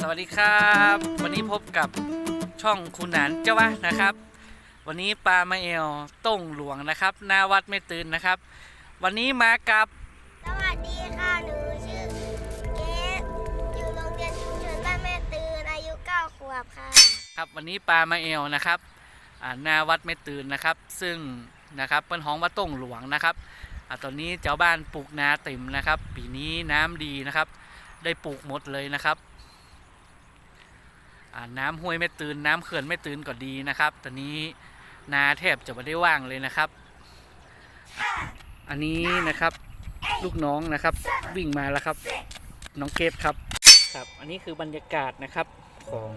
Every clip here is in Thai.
สวัสดีครับ วันนี้พบกับช่องคุณหนานเจ้าวะนะครับ วันนี้ปลามาเอลต้งหลวงนะครับหนาวัดไม่ตื่นนะครับ วันนี้มากับ สวัสดีค่ะ หนูชื่อเกสอยู่โรงเรียนชุมชนบ้านแม่ตื่นอายุ9ขวบค่ะครับวันนี้ปลามาเอลนะครับอ่าหนาวัดไม่ตื่นนะครับ ซึ่งนะครับเป็นห้องว่าต้งหลวงนะครับอ่าตอนนี้เจ้าบ้านปลูกนาเต็มนะครับ ปีนี้น้ำดีนะครับ ได้ปลูกหมดเลยนะครับ น้ำห้วยไม่ตื่นน้ำเขื่อนไม่ตื่นก็ดีนะครับ ตอนนี้นาแทบจะไม่ได้ว่างเลยนะครับ อันนี้นะครับลูกน้องนะครับ วิ่งมาแล้วครับ น้องเกฟครับครับ อันนี้คือบรรยากาศนะครับของ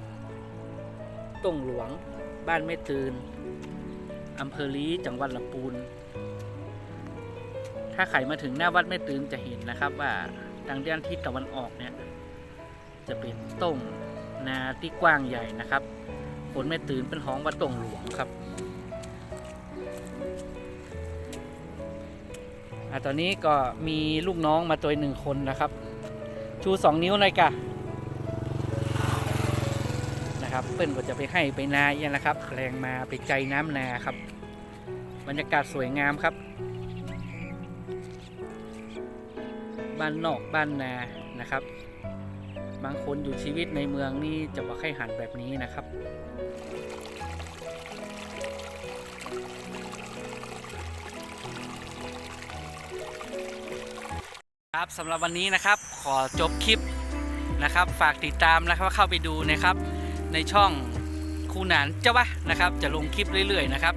ต้งหลวงบ้านไม่ตื่นอำเภอลีจังหวัดลำพูน ถ้าใครมาถึงหน้าวัดไม่ตื่นจะเห็นนะครับว่าทางด้านทิศตะวันออกเนี่ยจะเป็นต้ง นาที่กว้างใหญ่นะครับผลไม่ตื่นเป็นห้องวัดต้งหลวงครับอะตอนนี้ก็มีลูกน้องมาตัวหนึ่งคนนะครับ ชูสองนิ้วหน่อยกะนะครับเปิ้ลก็จะไปให้ไปนาเอียนะครับ แรงมาไปใจน้ำนาครับ บรรยากาศสวยงามครับ บ้านนอกบ้านนานะครับ บางคนอยู่ชีวิตในเมืองนี่จะบอกให้หันแบบนี้นะครับ ครับสำหรับวันนี้นะครับขอจบคลิปนะครับ ฝากติดตามนะครับเข้าไปดูนะครับ ในช่องคูหนานเจ้าวะนะครับ จะลงคลิปเรื่อยๆนะครับ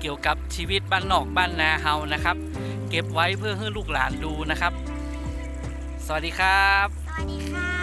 เกี่ยวกับชีวิตบ้านนอกบ้านนาเฮานะครับ เก็บไว้เพื่อให้ลูกหลานดูนะครับ สวัสดีครับ สวัสดีค่ะ